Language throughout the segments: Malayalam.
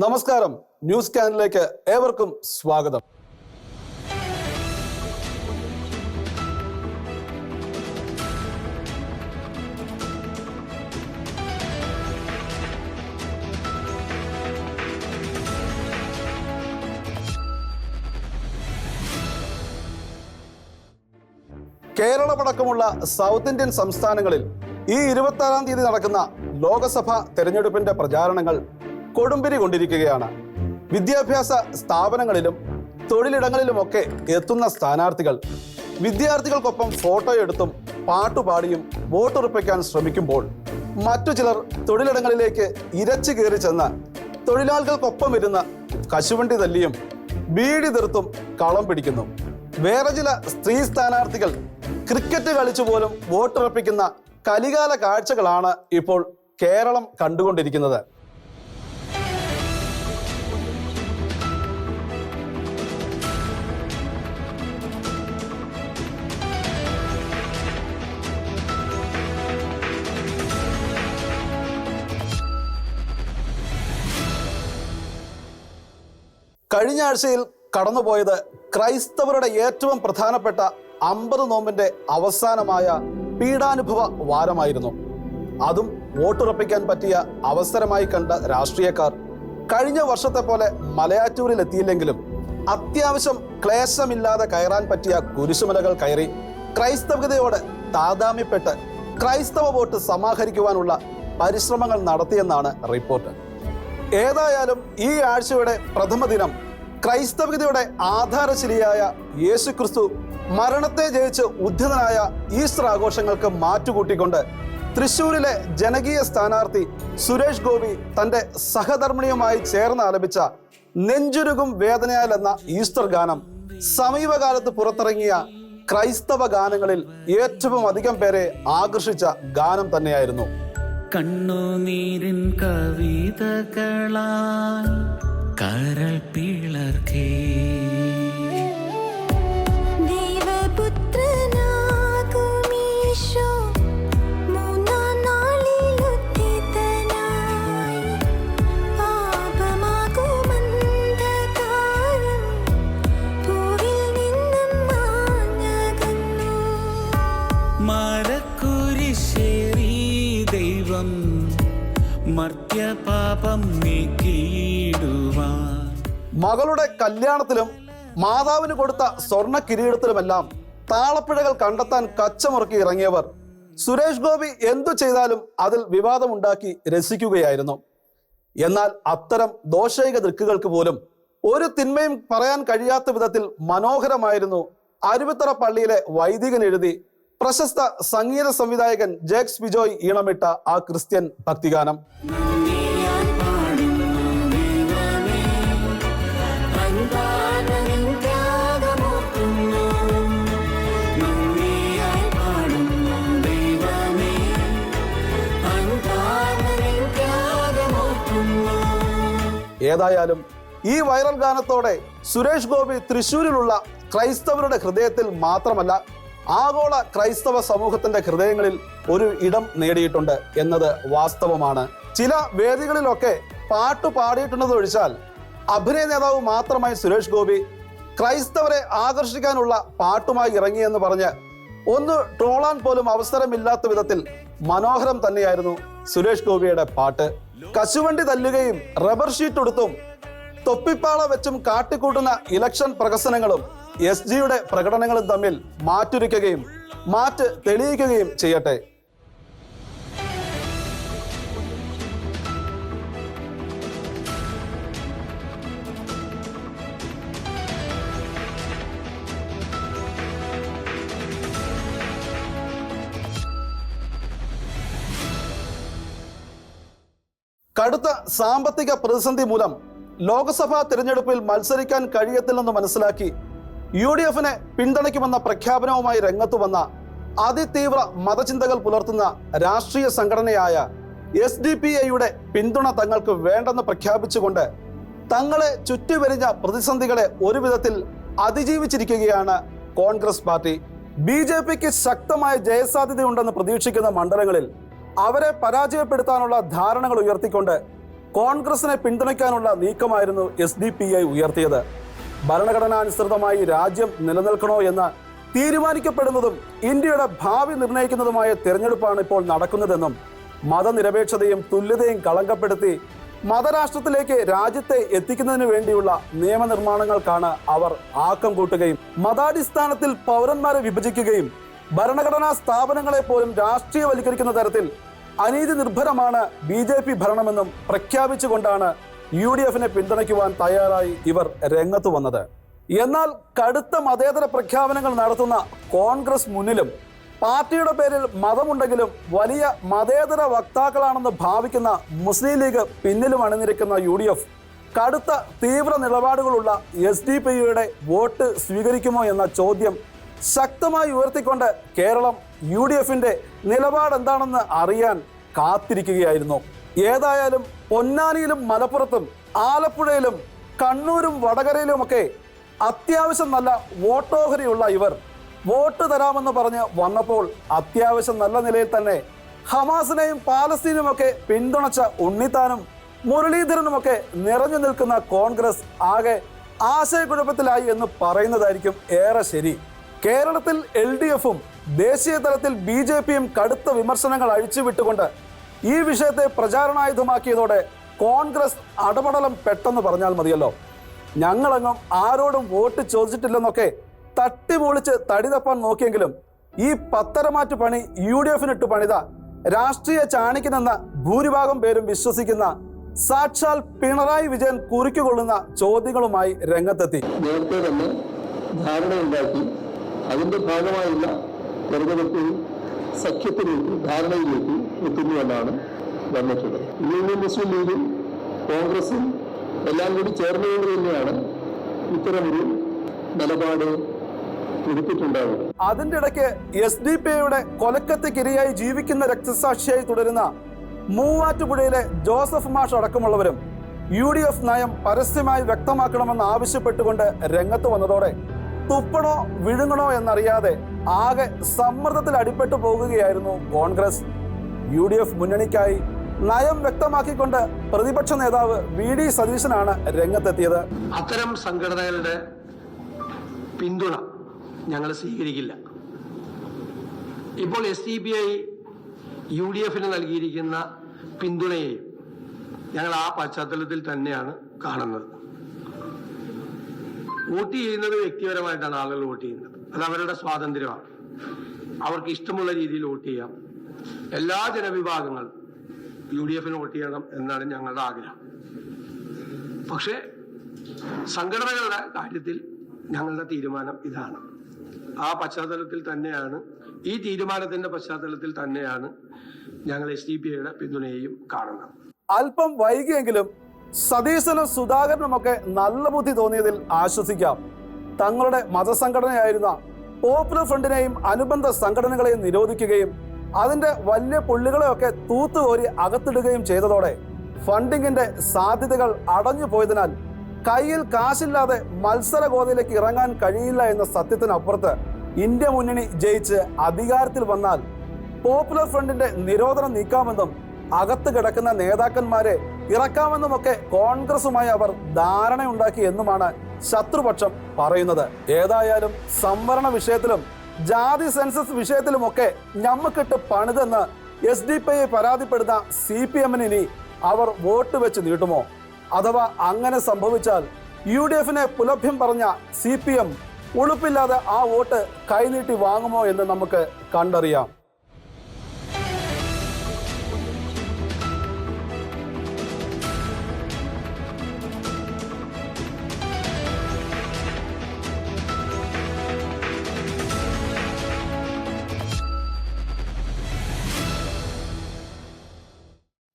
നമസ്കാരം. ന്യൂസ് കാനിലേക്ക് ഏവർക്കും സ്വാഗതം. കേരളമടക്കമുള്ള സൗത്ത് ഇന്ത്യൻ സംസ്ഥാനങ്ങളിൽ ഈ ഇരുപത്തി ആറാം തീയതി നടക്കുന്ന ലോകസഭാ തെരഞ്ഞെടുപ്പിന്റെ പ്രചാരണങ്ങൾ കൊടുമ്പിരി കൊണ്ടിരിക്കുകയാണ്. വിദ്യാഭ്യാസ സ്ഥാപനങ്ങളിലും തൊഴിലിടങ്ങളിലുമൊക്കെ എത്തുന്ന സ്ഥാനാർത്ഥികൾ. വിദ്യാർത്ഥികൾക്കൊപ്പം ഫോട്ടോ എടുത്തും പാട്ടുപാടിയും വോട്ടുറപ്പിക്കാൻ ശ്രമിക്കുമ്പോൾ മറ്റു ചിലർ തൊഴിലിടങ്ങളിലേക്ക് ഇരച്ചു കയറി ചെന്ന് തൊഴിലാളികൾക്കൊപ്പം ഇരുന്ന് കശുവണ്ടി തല്ലിയും ബീഡി തീർത്തും കളം പിടിക്കുന്നു. വേറെ ചില സ്ത്രീ സ്ഥാനാർത്ഥികൾ ക്രിക്കറ്റ് കളിച്ചു പോലും വോട്ടുറപ്പിക്കുന്ന കലികാല കാഴ്ചകളാണ് ഇപ്പോൾ കേരളം കണ്ടുകൊണ്ടിരിക്കുന്നത്. കഴിഞ്ഞ ആഴ്ചയിൽ കടന്നുപോയത് ക്രൈസ്തവരുടെ ഏറ്റവും പ്രധാനപ്പെട്ട അമ്പത് നോമ്പിന്റെ അവസാനമായ പീഡാനുഭവ വാരമായിരുന്നു. അതും വോട്ടുറപ്പിക്കാൻ പറ്റിയ അവസരമായി കണ്ട രാഷ്ട്രീയക്കാർ കഴിഞ്ഞ വർഷത്തെ പോലെ മലയാറ്റൂരിൽ എത്തിയില്ലെങ്കിലും അത്യാവശ്യം ക്ലേശമില്ലാതെ കയറാൻ പറ്റിയ കുരിശുമലകൾ കയറി ക്രൈസ്തവതയോട് താതാമ്യപ്പെട്ട് ക്രൈസ്തവ വോട്ട് സമാഹരിക്കുവാനുള്ള പരിശ്രമങ്ങൾ നടത്തിയെന്നാണ് റിപ്പോർട്ട്. ഏതായാലും ഈ ആഴ്ചയുടെ പ്രഥമ ദിനം ക്രൈസ്തവതയുടെ ആധാരശിലിയായ യേശുക്രിസ്തു മരണത്തെ ജയിച്ച് ഉദ്ധിതനായ ഈസ്റ്റർ ആഘോഷങ്ങൾക്ക് മാറ്റുകൂട്ടിക്കൊണ്ട് തൃശൂരിലെ ജനകീയ സ്ഥാനാർത്ഥി സുരേഷ് ഗോപി തന്റെ സഹധർമ്മിണിയുമായി ചേർന്ന് ആലപിച്ച നെഞ്ചുരുകും വേദനയാൽ എന്ന ഈസ്റ്റർ ഗാനം സമീപകാലത്ത് പുറത്തിറങ്ങിയ ക്രൈസ്തവ ഗാനങ്ങളിൽ ഏറ്റവും അധികം പേരെ ആകർഷിച്ച ഗാനം തന്നെയായിരുന്നു. കണ്ണുനീരിൻ കവിതകളാൽ കരൾ പിളർക്കേ. മകളുടെ കല്യാണത്തിലും മാതാവിന് കൊടുത്ത സ്വർണ കിരീടത്തിലുമെല്ലാം താളപ്പിഴകൾ കണ്ടെത്താൻ കച്ചമുറക്കി ഇറങ്ങിയവർ. സുരേഷ് ഗോപി എന്തു ചെയ്താലും അതിൽ വിവാദമുണ്ടാക്കി രസിക്കുകയായിരുന്നു. എന്നാൽ അത്തരം ദോഷൈക ദൃക്കുകൾക്ക് പോലും ഒരു തിന്മയും പറയാൻ കഴിയാത്ത വിധത്തിൽ മനോഹരമായിരുന്നു അരുവിത്തറ പള്ളിയിലെ വൈദികൻ എഴുതി പ്രശസ്ത സംഗീത സംവിധായകൻ ജേക്സ് ബിജോയ് ഈണമിട്ട ആ ക്രിസ്ത്യൻ ഭക്തിഗാനം. ഏതായാലും ഈ വൈറൽ ഗാനത്തോടെ സുരേഷ് ഗോപി തൃശ്ശൂരിലുള്ള ക്രൈസ്തവരുടെ ഹൃദയത്തിൽ മാത്രമല്ല ആഗോള ക്രൈസ്തവ സമൂഹത്തിന്റെ ഹൃദയങ്ങളിൽ ഒരു ഇടം നേടിയിട്ടുണ്ട് എന്നത് വാസ്തവമാണ്. ചില വേദികളിലൊക്കെ പാട്ട് പാടിയിട്ടുണ്ടെന്നൊഴിച്ചാൽ അഭിനയ നേതാവ് മാത്രമായി സുരേഷ് ഗോപി ക്രൈസ്തവരെ ആകർഷിക്കാനുള്ള പാട്ടുമായി ഇറങ്ങിയെന്ന് പറഞ്ഞ് ഒന്ന് ട്രോളാൻ പോലും അവസരമില്ലാത്ത വിധത്തിൽ മനോഹരം തന്നെയായിരുന്നു സുരേഷ് ഗോപിയുടെ പാട്ട്. കശുവണ്ടി തല്ലുകയും റബ്ബർ ഷീറ്റ് എടുത്തും തൊപ്പിപ്പാള വെച്ചും കാട്ടിക്കൂട്ടുന്ന ഇലക്ഷൻ പ്രകസനങ്ങളും എസ് ജിയുടെ പ്രകടനങ്ങളും തമ്മിൽ മാറ്റുരയ്ക്കുകയും മാറ്റ് തെളിയിക്കുകയും ചെയ്യട്ടെ. കടുത്ത സാമ്പത്തിക പ്രതിസന്ധി മൂലം ലോക്സഭാ തിരഞ്ഞെടുപ്പിൽ മത്സരിക്കാൻ കഴിയത്തില്ലെന്ന് മനസ്സിലാക്കി യു ഡി എഫിനെ പിന്തുണയ്ക്കുമെന്ന പ്രഖ്യാപനവുമായി രംഗത്തു വന്ന അതിതീവ്ര മതചിന്തകൾ പുലർത്തുന്ന രാഷ്ട്രീയ സംഘടനയായ എസ് ഡി പി ഐയുടെ പിന്തുണ തങ്ങൾക്ക് വേണ്ടെന്ന് പ്രഖ്യാപിച്ചുകൊണ്ട് തങ്ങളെ ചുറ്റിവരിഞ്ഞ പ്രതിസന്ധികളെ ഒരു വിധത്തിൽ അതിജീവിച്ചിരിക്കുകയാണ് കോൺഗ്രസ് പാർട്ടി. ബി ജെ പിക്ക് ശക്തമായ ജയസാധ്യതയുണ്ടെന്ന് പ്രതീക്ഷിക്കുന്ന മണ്ഡലങ്ങളിൽ അവരെ പരാജയപ്പെടുത്താനുള്ള ധാരണകൾ ഉയർത്തിക്കൊണ്ട് കോൺഗ്രസിനെ പിന്തുണയ്ക്കാനുള്ള നീക്കമായിരുന്നു എസ് ഡി പി ഐ ഉയർത്തിയത്. ഭരണഘടനാനുസൃതമായി രാജ്യം നിലനിൽക്കണോ എന്ന് തീരുമാനിക്കപ്പെടുന്നതും ഇന്ത്യയുടെ ഭാവി നിർണയിക്കുന്നതുമായ തെരഞ്ഞെടുപ്പാണ് ഇപ്പോൾ നടക്കുന്നതെന്നും മതനിരപേക്ഷതയും തുല്യതയും കളങ്കപ്പെടുത്തി മതരാഷ്ട്രത്തിലേക്ക് രാജ്യത്തെ എത്തിക്കുന്നതിന് വേണ്ടിയുള്ള നിയമനിർമ്മാണങ്ങൾക്കാണ് അവർ ആക്കം കൂട്ടുകയും മതാടിസ്ഥാനത്തിൽ പൗരന്മാരെ വിഭജിക്കുകയും ഭരണഘടനാ സ്ഥാപനങ്ങളെ പോലും രാഷ്ട്രീയവൽക്കരിക്കുന്ന തരത്തിൽ അനീതി നിർഭരമാണ് ബി ജെ പി ഭരണമെന്നും പ്രഖ്യാപിച്ചുകൊണ്ടാണ് യു ഡി എഫിനെ പിന്തുണയ്ക്കുവാൻ തയ്യാറായി ഇവർ രംഗത്ത് വന്നത്. എന്നാൽ കടുത്ത മതേതര പ്രഖ്യാപനങ്ങൾ നടത്തുന്ന കോൺഗ്രസ് മുന്നിലും പാർട്ടിയുടെ പേരിൽ മതമുണ്ടെങ്കിലും വലിയ മതേതര വക്താക്കളാണെന്ന് ഭാവിക്കുന്ന മുസ്ലിം ലീഗ് പിന്നിലും അണിനിരക്കുന്ന യു ഡി എഫ് കടുത്ത തീവ്ര നിലപാടുകളുള്ള എസ് ഡി പി യുടെ വോട്ട് സ്വീകരിക്കുമോ എന്ന ചോദ്യം ശക്തമായി ഉയർത്തിക്കൊണ്ട് കേരളം യു ഡി എഫിന്റെ നിലപാട് എന്താണെന്ന് അറിയാൻ കാത്തിരിക്കുകയായിരുന്നു. ഏതായാലും പൊന്നാനിയിലും മലപ്പുറത്തും ആലപ്പുഴയിലും കണ്ണൂരും വടകരയിലുമൊക്കെ അത്യാവശ്യം നല്ല വോട്ടോഹരിയുള്ള ഇവർ വോട്ട് തരാമെന്ന് പറഞ്ഞ് വന്നപ്പോൾ അത്യാവശ്യം നല്ല നിലയിൽ തന്നെ ഹമാസിനെയും പാലസ്തീനുമൊക്കെ പിന്തുണച്ച ഉണ്ണിത്താനും മുരളീധരനുമൊക്കെ നിറഞ്ഞു നിൽക്കുന്ന കോൺഗ്രസ് ആകെ ആശയക്കുഴപ്പത്തിലായി എന്ന് പറയുന്നതായിരിക്കും ഏറെ ശരി. കേരളത്തിൽ എൽ ഡി എഫും ദേശീയ തലത്തിൽ ബി ജെ പിയും കടുത്ത വിമർശനങ്ങൾ അഴിച്ചുവിട്ടുകൊണ്ട് ഈ വിഷയത്തെ പ്രചാരണായുധമാക്കിയതോടെ കോൺഗ്രസ് അടപടലം പെട്ടെന്ന് പറഞ്ഞാൽ മതിയല്ലോ. ഞങ്ങളെങ്ങും ആരോടും വോട്ട് ചോദിച്ചിട്ടില്ലെന്നൊക്കെ തട്ടിപൊളിച്ച് തടി തപ്പാൻ നോക്കിയെങ്കിലും ഈ പത്തരമാറ്റ് പണി യു ഡി എഫിനിട്ട് പണിത രാഷ്ട്രീയ ചാണിക്കനെന്ന ഭൂരിഭാഗം പേരും വിശ്വസിക്കുന്ന സാക്ഷാൽ പിണറായി വിജയൻ കുറിക്കുകൊള്ളുന്ന ചോദ്യങ്ങളുമായി രംഗത്തെത്തി. നേരത്തെ തന്നെ ധാരണയുണ്ടാക്കി അതിന്റെ ഭാഗമായുള്ള തെരഞ്ഞെടുപ്പിൽ സഖ്യത്തിലേക്ക് ധാരണയിലേക്ക് എത്തുന്നുവെന്നാണ് വന്നിട്ടുള്ളത്. യൂണിയൻ മുസ്ലിം ലീഗും കോൺഗ്രസും എല്ലാം കൂടി ചേർന്നുകൊണ്ട് തന്നെയാണ് ഇത്തരമൊരു നിലപാട് അതിന്റെ ഇടയ്ക്ക് എസ് ഡി പി ഐയുടെ കൊലക്കത്തിക്കിരയായി ജീവിക്കുന്ന രക്തസാക്ഷിയായി തുടരുന്ന മൂവാറ്റുപുഴയിലെ ജോസഫ് മാഷ് അടക്കമുള്ളവരും യു ഡി എഫ് നയം പരസ്യമായി വ്യക്തമാക്കണമെന്ന് ആവശ്യപ്പെട്ടുകൊണ്ട് രംഗത്ത് വന്നതോടെ തുപ്പണോ വിഴുങ്ങണോ എന്നറിയാതെ ആകെ സമ്മർദ്ദത്തിൽ അടിപ്പെട്ടു പോകുകയായിരുന്നു കോൺഗ്രസ്. യു ഡി എഫ് മുന്നണിക്കായി നയം വ്യക്തമാക്കിക്കൊണ്ട് പ്രതിപക്ഷ നേതാവ് വി ഡി സതീശനാണ് രംഗത്തെത്തിയത്. അത്തരം സംഘടനകളുടെ പിന്തുണ ഞങ്ങൾ സ്വീകരിക്കില്ല. ഇപ്പോൾ S D P I U D എഫിന് നൽകിയിരിക്കുന്ന പിന്തുണയെയും ഞങ്ങൾ ആ പശ്ചാത്തലത്തിൽ തന്നെയാണ് കാണുന്നത്. വോട്ട് ചെയ്യുന്നത് വ്യക്തിപരമായിട്ടാണ് ആളുകൾ വോട്ട് ചെയ്യുന്നത്. അത് അവരുടെ സ്വാതന്ത്ര്യമാണ്. അവർക്ക് ഇഷ്ടമുള്ള രീതിയിൽ വോട്ട് ചെയ്യാം. എല്ലാ ജനവിഭാഗങ്ങളും യു ഡി എഫിന് വോട്ട് ചെയ്യണം എന്നാണ് ഞങ്ങളുടെ ആഗ്രഹം. പക്ഷേ സംഘടനകളുടെ കാര്യത്തിൽ ഞങ്ങളുടെ തീരുമാനം ഇതാണ്. ആ പശ്ചാത്തലത്തിൽ തന്നെയാണ് ഈ തീരുമാനത്തിന്റെ പശ്ചാത്തലത്തിൽ തന്നെയാണ് ഞങ്ങൾ എസ് ഡി പി പിന്തുണയെയും കാണുന്നത്. അല്പം വൈകിയെങ്കിലും സതീശനും സുധാകരനുമൊക്കെ നല്ല ബുദ്ധി തോന്നിയതിൽ ആശ്വസിക്കാം. തങ്ങളുടെ മതസംഘടനയായിരുന്ന പോപ്പുലർ ഫ്രണ്ടിനെയും അനുബന്ധ സംഘടനകളെയും നിരോധിക്കുകയും അതിന്റെ വലിയ പുള്ളികളെയൊക്കെ തൂത്തുകോരി അകത്തിടുകയും ചെയ്തതോടെ ഫണ്ടിങ്ങിന്റെ സാധ്യതകൾ അടഞ്ഞു പോയതിനാൽ കയ്യിൽ കാശില്ലാതെ മത്സര ഗോതയിലേക്ക് ഇറങ്ങാൻ കഴിയില്ല എന്ന സത്യത്തിനപ്പുറത്ത് ഇന്ത്യ മുന്നണി ജയിച്ച് അധികാരത്തിൽ വന്നാൽ പോപ്പുലർ ഫ്രണ്ടിന്റെ നിരോധനം നീക്കാമെന്നും അകത്ത് കിടക്കുന്ന നേതാക്കന്മാരെ ഇറക്കാമെന്നുമൊക്കെ കോൺഗ്രസുമായി അവർ ധാരണയുണ്ടാക്കി എന്നുമാണ് ശത്രുപക്ഷം പറയുന്നത്. ഏതായാലും സംവരണ വിഷയത്തിലും ജാതി സെൻസസ് വിഷയത്തിലുമൊക്കെ ഞമ്മക്കിട്ട് പണിതെന്ന് എസ് ഡി പി ഐ പരാതിപ്പെടുന്ന സി പി എമ്മിന് ഇനി അവർ വോട്ട് വെച്ച് നീട്ടുമോ? അഥവാ അങ്ങനെ സംഭവിച്ചാൽ യു ഡി എഫിനെ പുലഭ്യം പറഞ്ഞ സി പി എം ഉളുപ്പില്ലാതെ ആ വോട്ട് കൈനീട്ടി വാങ്ങുമോ എന്ന് നമുക്ക് കണ്ടറിയാം.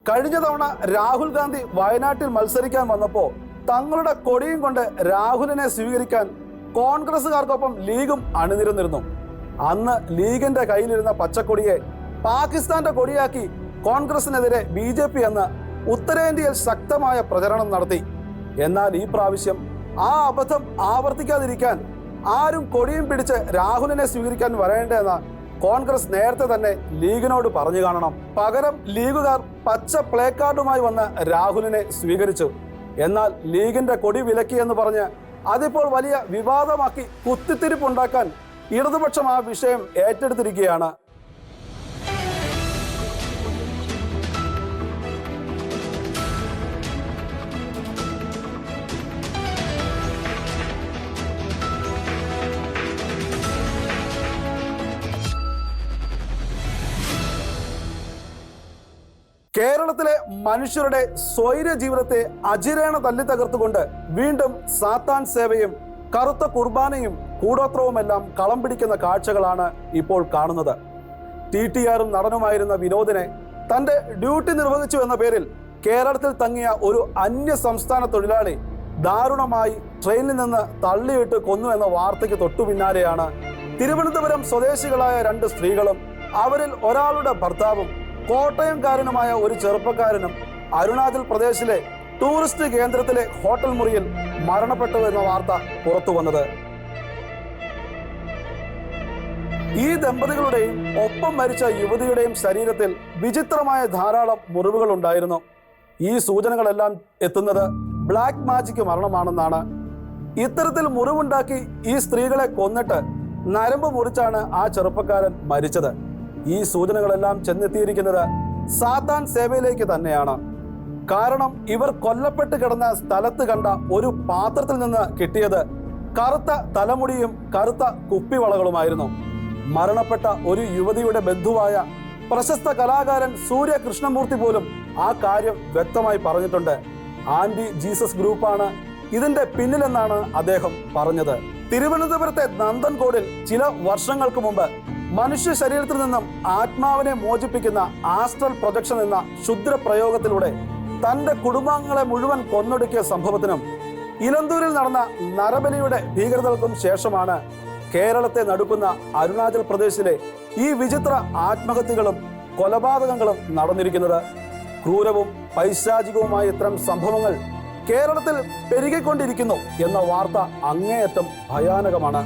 കഴിഞ്ഞ തവണ രാഹുൽ ഗാന്ധി വയനാട്ടിൽ മത്സരിക്കാൻ വന്നപ്പോൾ തങ്ങളുടെ കൊടിയും കൊണ്ട് രാഹുലിനെ സ്വീകരിക്കാൻ കോൺഗ്രസുകാർക്കൊപ്പം ലീഗും അണിനിരന്നിരുന്നു. അന്ന് ലീഗിന്റെ കയ്യിലിരുന്ന പച്ചക്കൊടിയെ പാകിസ്ഥാന്റെ കൊടിയാക്കി കോൺഗ്രസിനെതിരെ ബി ജെ പി എന്ന് ഉത്തരേന്ത്യയിൽ ശക്തമായ പ്രചരണം നടത്തി. എന്നാൽ ഈ പ്രാവശ്യം ആ അബദ്ധം ആവർത്തിക്കാതിരിക്കാൻ ആരും കൊടിയും പിടിച്ച് രാഹുലിനെ സ്വീകരിക്കാൻ വരേണ്ടതെന്ന കോൺഗ്രസ് നേരത്തെ തന്നെ ലീഗിനോട് പറഞ്ഞു കാണണം. പകരം ലീഗുകാർ പച്ച പ്ലേ കാർഡുമായി വന്ന് രാഹുലിനെ സ്വീകരിച്ചു. എന്നാൽ ലീഗിന്റെ കൊടി വിലക്കി എന്ന് പറഞ്ഞ് അതിപ്പോൾ വലിയ വിവാദമാക്കി കുത്തിത്തിരിപ്പുണ്ടാക്കാൻ ഇടതുപക്ഷം ആ വിഷയം ഏറ്റെടുത്തിരിക്കുകയാണ്. കേരളത്തിലെ മനുഷ്യരുടെ സ്വൈര ജീവിതത്തെ അജിരേണ തല്ലി തകർത്തുകൊണ്ട് വീണ്ടും സാത്താൻ സേവയും കറുത്ത കുർബാനയും കൂടോത്രവുമെല്ലാം കളം പിടിക്കുന്ന കാഴ്ചകളാണ് ഇപ്പോൾ കാണുന്നത്. ടി ടി ആറും നടനുമായിരുന്ന വിനോദിനെ തന്റെ ഡ്യൂട്ടി നിർവഹിച്ചു എന്ന പേരിൽ കേരളത്തിൽ തങ്ങിയ ഒരു അന്യ സംസ്ഥാന തൊഴിലാളി ദാരുണമായി ട്രെയിനിൽ നിന്ന് തള്ളിയിട്ട് കൊന്നു എന്ന വാർത്തയ്ക്ക് തൊട്ടു പിന്നാലെയാണ് തിരുവനന്തപുരം സ്വദേശികളായ രണ്ട് സ്ത്രീകളും അവരിൽ ഒരാളുടെ ഭർത്താവും കോട്ടയംകാരനുമായ ഒരു ചെറുപ്പക്കാരനും അരുണാചൽ പ്രദേശിലെ ടൂറിസ്റ്റ് കേന്ദ്രത്തിലെ ഹോട്ടൽ മുറിയിൽ മരണപ്പെട്ടു എന്ന വാർത്ത പുറത്തു വന്നത്. ഈ ദമ്പതികളുടെയും ഒപ്പം മരിച്ച യുവതിയുടെയും ശരീരത്തിൽ വിചിത്രമായ ധാരാളം മുറിവുകൾ ഉണ്ടായിരുന്നു. ഈ സൂചനകളെല്ലാം എത്തുന്നത് ബ്ലാക്ക് മാജിക് മരണമാണെന്നാണ്. ഇത്തരത്തിൽ മുറിവുണ്ടാക്കി ഈ സ്ത്രീകളെ കൊന്നിട്ട് നരമ്പ് മുറിച്ചാണ് ആ ചെറുപ്പക്കാരൻ മരിച്ചത്. ഈ സൂചനകളെല്ലാം ചെന്നെത്തിയിരിക്കുന്നത് സാത്താൻ സേവയിലേക്ക് തന്നെയാണ്. കാരണം ഇവർ കൊല്ലപ്പെട്ട് കിടന്ന സ്ഥലത്ത് കണ്ട ഒരു പാത്രത്തിൽ നിന്ന് കിട്ടിയത് കറുത്ത തലമുടിയും കറുത്ത കുപ്പിവളകളുമായിരുന്നു. മരണപ്പെട്ട ഒരു യുവതിയുടെ ബന്ധുവായ പ്രശസ്ത കലാകാരൻ സൂര്യ കൃഷ്ണമൂർത്തി പോലും ആ കാര്യം വ്യക്തമായി പറഞ്ഞിട്ടുണ്ട്. ആന്റി ജീസസ് ഗ്രൂപ്പാണ് ഇതിന്റെ പിന്നിലെന്നാണ് അദ്ദേഹം പറഞ്ഞത്. തിരുവനന്തപുരത്തെ നന്ദൻകോടിൽ ചില വർഷങ്ങൾക്ക് മുമ്പ് മനുഷ്യ ശരീരത്തിൽ നിന്നും ആത്മാവിനെ മോചിപ്പിക്കുന്ന ആസ്ട്രൽ പ്രൊജക്ഷൻ എന്ന ക്ഷുദ്ര പ്രയോഗത്തിലൂടെ തന്റെ കുടുംബാംഗങ്ങളെ മുഴുവൻ കൊന്നൊടുക്കിയ സംഭവത്തിനും ഇലന്തൂരിൽ നടന്ന നരബലിയുടെ ഭീകരതകൾക്കും ശേഷമാണ് കേരളത്തെ നടുക്കുന്ന അരുണാചൽ പ്രദേശിലെ ഈ വിചിത്ര ആത്മഹത്യകളും കൊലപാതകങ്ങളും നടന്നിരിക്കുന്നത്. ക്രൂരവും പൈശാചികവുമായ ഇത്തരം സംഭവങ്ങൾ കേരളത്തിൽ പെരുകിക്കൊണ്ടിരിക്കുന്നു എന്ന വാർത്ത അങ്ങേയറ്റം ഭയാനകമാണ്.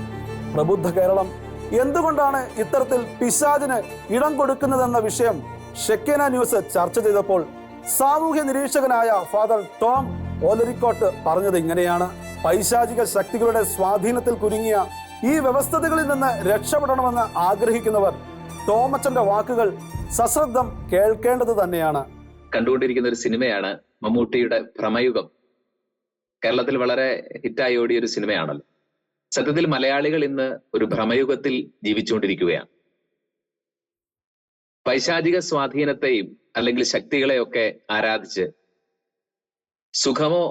പ്രബുദ്ധ കേരളം എന്തുകൊണ്ടാണ് ഇത്തരത്തിൽ പിശാജിന് ഇടം കൊടുക്കുന്നതെന്ന വിഷയം ഷെക്കേന ന്യൂസ് ചർച്ച ചെയ്തപ്പോൾ സാമൂഹ്യ നിരീക്ഷകനായ ഫാദർ ടോം ഓലരിക്കോട്ട് പറഞ്ഞത് ഇങ്ങനെയാണ്. പൈശാചിക ശക്തികളുടെ സ്വാധീനത്തിൽ കുരുങ്ങിയ ഈ വ്യവസ്ഥതകളിൽ നിന്ന് രക്ഷപ്പെടണമെന്ന് ആഗ്രഹിക്കുന്നവർ ടോമച്ചന്റെ വാക്കുകൾ സശ്രദ്ധം കേൾക്കേണ്ടത് തന്നെയാണ്. കണ്ടുകൊണ്ടിരിക്കുന്ന ഒരു സിനിമയാണ് മമ്മൂട്ടിയുടെ ഭ്രമയുഗം. കേരളത്തിൽ വളരെ ഹിറ്റായി ഓടിയ ഒരു സിനിമയാണല്ലോ. സത്യത്തിൽ മലയാളികൾ ഇന്ന് ഒരു ഭ്രമയുഗത്തിൽ ജീവിച്ചുകൊണ്ടിരിക്കുകയാണ്. പൈശാചിക സ്വാധീനത്തെയും അല്ലെങ്കിൽ ശക്തികളെയൊക്കെ ആരാധിച്ച് സുഖമോ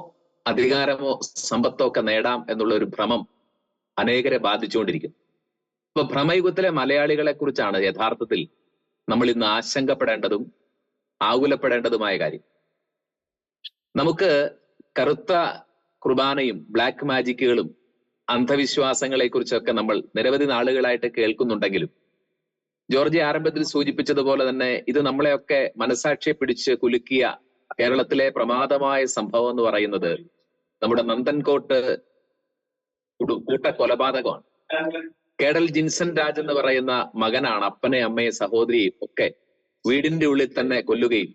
അധികാരമോ സമ്പത്തോ ഒക്കെ നേടാം എന്നുള്ള ഒരു ഭ്രമം അനേകരെ ബാധിച്ചുകൊണ്ടിരിക്കുന്നു. അപ്പൊ ഭ്രമയുഗത്തിലെ മലയാളികളെ കുറിച്ചാണ് യഥാർത്ഥത്തിൽ നമ്മൾ ഇന്ന് ആശങ്കപ്പെടേണ്ടതും ആകുലപ്പെടേണ്ടതുമായ കാര്യം. നമുക്ക് കറുത്ത കുർബാനയും ബ്ലാക്ക് മാജിക്കുകളും അന്ധവിശ്വാസങ്ങളെ കുറിച്ചൊക്കെ നമ്മൾ നിരവധി നാളുകളായിട്ട് കേൾക്കുന്നുണ്ടെങ്കിലും ജോർജി ആരംഭത്തിൽ സൂചിപ്പിച്ചതുപോലെ തന്നെ ഇത് നമ്മളെയൊക്കെ മനസാക്ഷിയെ പിടിച്ച് കുലുക്കിയ കേരളത്തിലെ പ്രമാദമായ സംഭവം എന്ന് പറയുന്നത് നമ്മുടെ നന്ദൻകോട്ട് കൂട്ടക്കൊലപാതകമാണ്. കൂട്ട കൊലപാതകമാണ് കേഡൽ ജിൻസൺ രാജ് എന്ന് പറയുന്ന മകനാണ് അപ്പനെ അമ്മയെ സഹോദരിയും ഒക്കെ വീടിന്റെ ഉള്ളിൽ തന്നെ കൊല്ലുകയും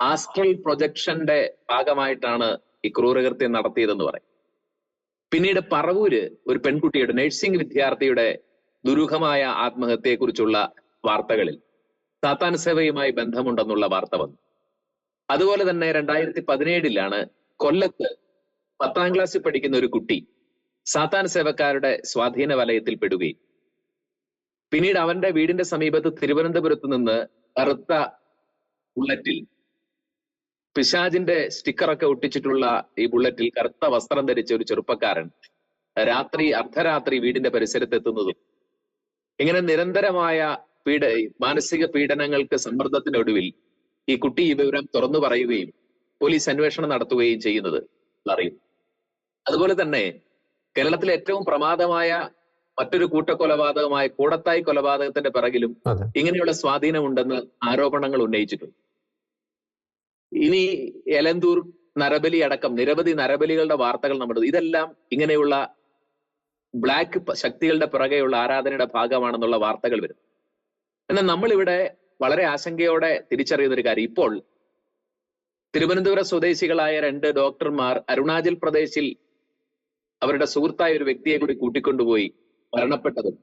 ആസ്ട്രൽ പ്രൊജക്ഷന്റെ ഭാഗമായിട്ടാണ് ഈ ക്രൂരകൃത്യം നടത്തിയതെന്ന് പറയും. പിന്നീട് പറവൂര് ഒരു പെൺകുട്ടിയുടെ നഴ്സിംഗ് വിദ്യാർത്ഥിയുടെ ദുരൂഹമായ ആത്മഹത്യയെക്കുറിച്ചുള്ള വാർത്തകളിൽ സാത്താൻ സേവയുമായി ബന്ധമുണ്ടെന്നുള്ള വാർത്ത വന്നു. അതുപോലെ തന്നെ രണ്ടായിരത്തി പതിനേഴിലാണ് കൊല്ലത്ത് പത്താം ക്ലാസ്സിൽ പഠിക്കുന്ന ഒരു കുട്ടി സാത്താൻ സേവക്കാരുടെ സ്വാധീന വലയത്തിൽ പെടുകയും. പിന്നീട് അവന്റെ വീടിന്റെ സമീപത്ത് തിരുവനന്തപുരത്ത് നിന്ന് കറുത്ത ബുള്ളറ്റിൽ പിശാജിന്റെ സ്റ്റിക്കറൊക്കെ ഒട്ടിച്ചിട്ടുള്ള ഈ ബുള്ളറ്റിൽ കറുത്ത വസ്ത്രം ധരിച്ച ഒരു ചെറുപ്പക്കാരൻ രാത്രി അർദ്ധരാത്രി വീടിന്റെ പരിസരത്ത് എത്തുന്നതും ഇങ്ങനെ നിരന്തരമായ പീഡ മാനസിക പീഡനങ്ങൾക്ക് സമ്മർദ്ദത്തിനൊടുവിൽ ഈ കുട്ടി ഈ വിവരം തുറന്നു പറയുകയും പോലീസ് അന്വേഷണം നടത്തുകയും ചെയ്യുന്നത് അറിയും അതുപോലെ തന്നെ കേരളത്തിലെ ഏറ്റവും പ്രമാദമായ മറ്റൊരു കൂട്ടക്കൊലപാതകമായ കൂടത്തായി കൊലപാതകത്തിന്റെ പിറകിലും. ഇങ്ങനെയുള്ള സ്വാധീനമുണ്ടെന്ന് ആരോപണങ്ങൾ ഉന്നയിച്ചിട്ടുണ്ട് ഇനി എലന്തൂർ നരബലി അടക്കം നിരവധി നരബലികളുടെ വാർത്തകൾ നമ്മുടെ ഇതെല്ലാം ഇങ്ങനെയുള്ള ബ്ലാക്ക് ശക്തികളുടെ പിറകെയുള്ള ആരാധനയുടെ ഭാഗമാണെന്നുള്ള വാർത്തകൾ വരും. എന്നാൽ നമ്മളിവിടെ വളരെ ആശങ്കയോടെ തിരിച്ചറിയുന്ന ഒരു കാര്യം. ഇപ്പോൾ തിരുവനന്തപുരം സ്വദേശികളായ രണ്ട് ഡോക്ടർമാർ അരുണാചൽ പ്രദേശിൽ അവരുടെ സുഹൃത്തായ ഒരു വ്യക്തിയെ കൂടി കൂട്ടിക്കൊണ്ടുപോയി മരണപ്പെട്ടതും.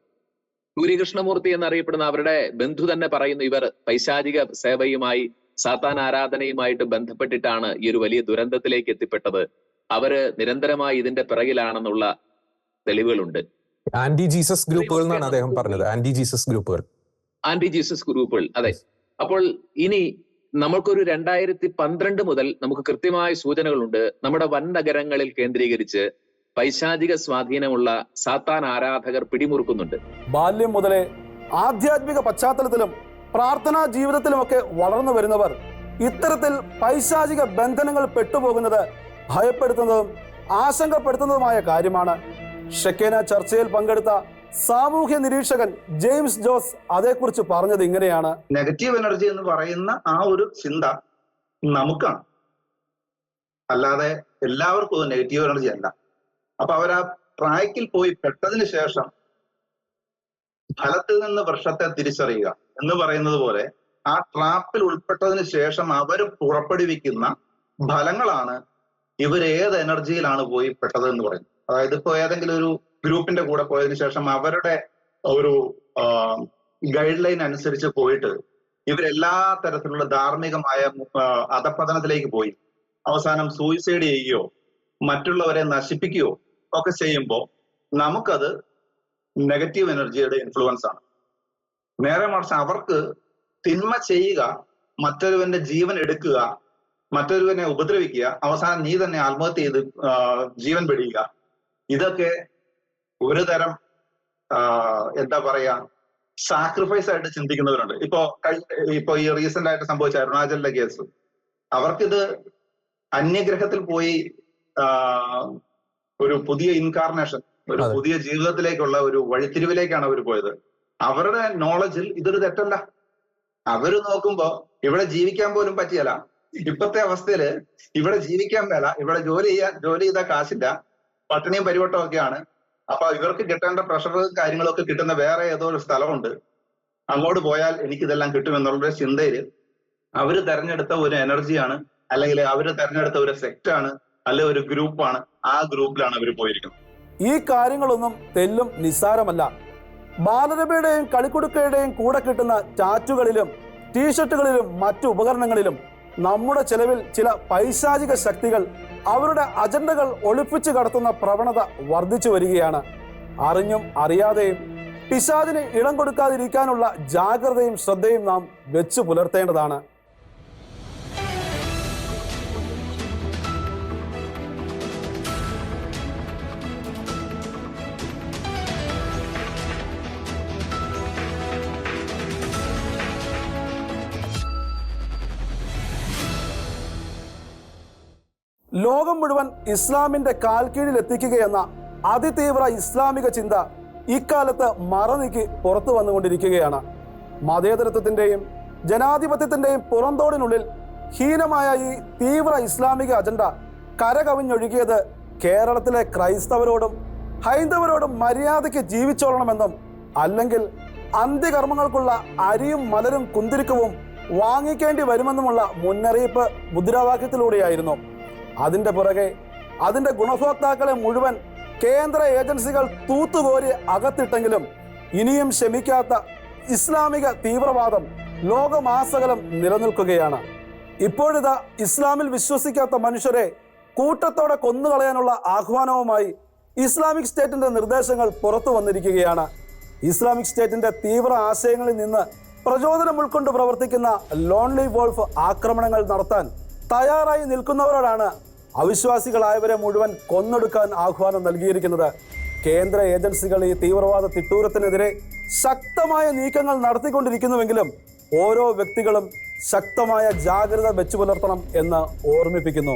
സൂര്യകൃഷ്ണമൂർത്തി എന്നറിയപ്പെടുന്ന അവരുടെ ബന്ധു തന്നെ പറയുന്നു ഇവർ പൈശാചിക സേവയുമായി സാത്താൻ ആരാധനയുമായിട്ട് ബന്ധപ്പെട്ടിട്ടാണ് ഈ ഒരു വലിയ ദുരന്തത്തിലേക്ക് എത്തിപ്പെട്ടത്. അവർ നിരന്തരമായി ഇതിന്റെ പിറകിലാണെന്നുള്ള തെളിവുകളുണ്ട്. ആന്റി ജീസസ് ഗ്രൂപ്പുകൾ എന്നാണ് അദ്ദേഹം പറഞ്ഞത്. ആന്റി ജീസസ് ഗ്രൂപ്പുകൾ ആന്റി ജീസസ് ഗ്രൂപ്പുകൾ അതെ. അപ്പോൾ ഇനി നമുക്കൊരു രണ്ടായിരത്തി പന്ത്രണ്ട് മുതൽ നമുക്ക് കൃത്യമായ സൂചനകളുണ്ട്. നമ്മുടെ വൻ നഗരങ്ങളിൽ കേന്ദ്രീകരിച്ച് പൈശാചിക സ്വാധീനമുള്ള സാത്താൻ ആരാധകർ പിടിമുറുക്കുന്നുണ്ട്. ബാല്യം മുതലേ ആധ്യാത്മിക പശ്ചാത്തലത്തിലും പ്രാർത്ഥനാ ജീവിതത്തിലുമൊക്കെ വളർന്നു വരുന്നവർ ഇത്തരത്തിൽ പൈശാചിക ബന്ധനങ്ങൾ പെട്ടുപോകുന്നത് ഭയപ്പെടുത്തുന്നതും ആശങ്കപ്പെടുത്തുന്നതുമായ കാര്യമാണ്. ഷെക്കേന ചർച്ചയിൽ പങ്കെടുത്ത സാമൂഹ്യ നിരീക്ഷകൻ ജെയിംസ് ജോസ് അതേക്കുറിച്ച് പറഞ്ഞത് ഇങ്ങനെയാണ്. നെഗറ്റീവ് എനർജി എന്ന് പറയുന്ന ആ ഒരു ചിന്ത നമുക്കാണ്. അല്ലാതെ എല്ലാവർക്കും നെഗറ്റീവ് എനർജി അല്ല. അപ്പൊ അവർ ആ ട്രാക്കിൽ പോയി പെട്ടതിന് ശേഷം ഫലത്തിൽ നിന്ന് വൃക്ഷത്തെ തിരിച്ചറിയുക എന്ന് പറയുന്നത് പോലെ ആ ട്രാപ്പിൽ ഉൾപ്പെട്ടതിന് ശേഷം അവർ പുറപ്പെടുവിക്കുന്ന ഫലങ്ങളാണ് ഇവർ ഏത് എനർജിയിലാണ് പോയി പെട്ടത് എന്ന് പറയുന്നത്. അതായത് ഇപ്പോൾ ഏതെങ്കിലും ഒരു ഗ്രൂപ്പിന്റെ കൂടെ പോയതിനു ശേഷം അവരുടെ ഒരു ഗൈഡ് ലൈൻ അനുസരിച്ച് പോയിട്ട് ഇവരെല്ലാ തരത്തിലുള്ള ധാർമ്മികമായ അധപ്പതനത്തിലേക്ക് പോയി. അവസാനം സൂയിസൈഡ് ചെയ്യുകയോ മറ്റുള്ളവരെ നശിപ്പിക്കുകയോ ഒക്കെ ചെയ്യുമ്പോൾ നമുക്കത് നെഗറ്റീവ് എനർജിയുടെ ഇൻഫ്ലുവൻസ് ആണ്. നേരെ മറിച്ച് അവർക്ക് തിന്മ ചെയ്യുക മറ്റൊരുവന്റെ ജീവൻ എടുക്കുക മറ്റൊരുവനെ ഉപദ്രവിക്കുക അവസാനം നീ തന്നെ ആത്മഹത്യ ചെയ്ത് ജീവൻ വെടിയുക ഇതൊക്കെ ഒരു തരം എന്താ പറയാ സാക്രിഫൈസ് ആയിട്ട് ചിന്തിക്കുന്നവരുണ്ട്. ഇപ്പോ ഇപ്പോ ഈ റീസെന്റ് ആയിട്ട് സംഭവിച്ച അരുണാചലിന്റെ കേസ്. അവർക്കിത് അന്യഗ്രഹത്തിൽ പോയി ഒരു പുതിയ ഇൻകാർണേഷൻ ഒരു പുതിയ ജീവിതത്തിലേക്കുള്ള ഒരു വഴിത്തിരിവിലേക്കാണ് അവർ പോയത്. അവരുടെ നോളജിൽ ഇതൊരു തെറ്റല്ല. അവർ നോക്കുമ്പോ ഇവിടെ ജീവിക്കാൻ പോലും പറ്റിയല്ല. ഇപ്പത്തെ അവസ്ഥയിൽ ഇവിടെ ജീവിക്കാൻ മേല ഇവിടെ ജോലി ചെയ്യാൻ ജോലി ചെയ്താൽ കാശില്ല. പട്ടിണിയും പരിവട്ടവും ഒക്കെയാണ്. അപ്പൊ ഇവർക്ക് കിട്ടേണ്ട പ്രഷറും കാര്യങ്ങളൊക്കെ കിട്ടുന്ന വേറെ ഏതോ ഒരു സ്ഥലമുണ്ട്. അങ്ങോട്ട് പോയാൽ എനിക്ക് ഇതെല്ലാം കിട്ടുമെന്നുള്ള ചിന്തയിൽ അവർ തെരഞ്ഞെടുത്ത ഒരു എനർജിയാണ് അല്ലെങ്കിൽ അവർ തെരഞ്ഞെടുത്ത ഒരു സെക്റ്റാണ് അല്ലെ ഒരു ഗ്രൂപ്പാണ് ആ ഗ്രൂപ്പിലാണ് അവർ പോയിരിക്കുന്നത്. ഈ കാര്യങ്ങളൊന്നും തെല്ലും നിസ്സാരമല്ല. ബാലരമയുടെയും കളിക്കുടുക്കയുടെയും കൂടെ കിട്ടുന്ന ടാറ്റുകളിലും ടീഷർട്ടുകളിലും മറ്റു ഉപകരണങ്ങളിലും നമ്മുടെ ചെലവിൽ ചില പൈശാചിക ശക്തികൾ അവരുടെ അജണ്ടകൾ ഒളിപ്പിച്ചു കടത്തുന്ന പ്രവണത വർദ്ധിച്ചു വരികയാണ്. അറിഞ്ഞും അറിയാതെയും പിശാചിന് ഇടം കൊടുക്കാതിരിക്കാനുള്ള ജാഗ്രതയും ശ്രദ്ധയും നാം വെച്ചു പുലർത്തേണ്ടതാണ്. ലോകം മുഴുവൻ ഇസ്ലാമിന്റെ കാൽക്കീഴിൽ എത്തിക്കുകയെന്ന അതിതീവ്ര ഇസ്ലാമിക ചിന്ത ഇക്കാലത്ത് മറനീക്കി പുറത്തു വന്നുകൊണ്ടിരിക്കുകയാണ്. മതേതരത്വത്തിന്റെയും ജനാധിപത്യത്തിന്റെയും പുറന്തോടിനുള്ളിൽ ഹീനമായ ഈ തീവ്ര ഇസ്ലാമിക അജണ്ട കരകവിഞ്ഞൊഴുകിയത് കേരളത്തിലെ ക്രൈസ്തവരോടും ഹൈന്ദവരോടും മര്യാദയ്ക്ക് ജീവിച്ചോളണമെന്നും അല്ലെങ്കിൽ അന്ത്യകർമ്മങ്ങൾക്കുള്ള അരിയും മലരും കുന്തിരിക്കവും വാങ്ങിക്കേണ്ടി വരുമെന്നുമുള്ള മുന്നറിയിപ്പ് മുദ്രാവാക്യത്തിലൂടെയായിരുന്നു. അതിന്റെ പുറകെ അതിന്റെ ഗുണഭോക്താക്കളെ മുഴുവൻ കേന്ദ്ര ഏജൻസികൾ തൂത്തുകോരി അകത്തിട്ടെങ്കിലും ഇനിയും ശമിക്കാത്ത ഇസ്ലാമിക തീവ്രവാദം ലോകമാസകലം നിലനിൽക്കുകയാണ്. ഇപ്പോഴിതാ ഇസ്ലാമിൽ വിശ്വസിക്കാത്ത മനുഷ്യരെ കൂട്ടത്തോടെ കൊന്നുകളയാനുള്ള ആഹ്വാനവുമായി ഇസ്ലാമിക് സ്റ്റേറ്റിന്റെ നിർദ്ദേശങ്ങൾ പുറത്തു വന്നിരിക്കുകയാണ്. ഇസ്ലാമിക് സ്റ്റേറ്റിന്റെ തീവ്ര ആശയങ്ങളിൽ നിന്ന് പ്രചോദനം ഉൾക്കൊണ്ട് പ്രവർത്തിക്കുന്ന ലോൺലി വോൾഫ് ആക്രമണങ്ങൾ നടത്താൻ തയ്യാറായി നിൽക്കുന്നവരോടാണ് അവിശ്വാസികളായവരെ മുഴുവൻ കൊന്നൊടുക്കാൻ ആഹ്വാനം നൽകിയിരിക്കുന്നത് കേന്ദ്ര ഏജൻസികൾ ഈ തീവ്രവാദ തിട്ടൂരത്തിനെതിരെ ശക്തമായ നീക്കങ്ങൾ നടത്തിക്കൊണ്ടിരിക്കുന്നുവെങ്കിലും ഓരോ വ്യക്തികളും ശക്തമായ ജാഗ്രത വെച്ചു പുലർത്തണം എന്ന് ഓർമ്മിപ്പിക്കുന്നു.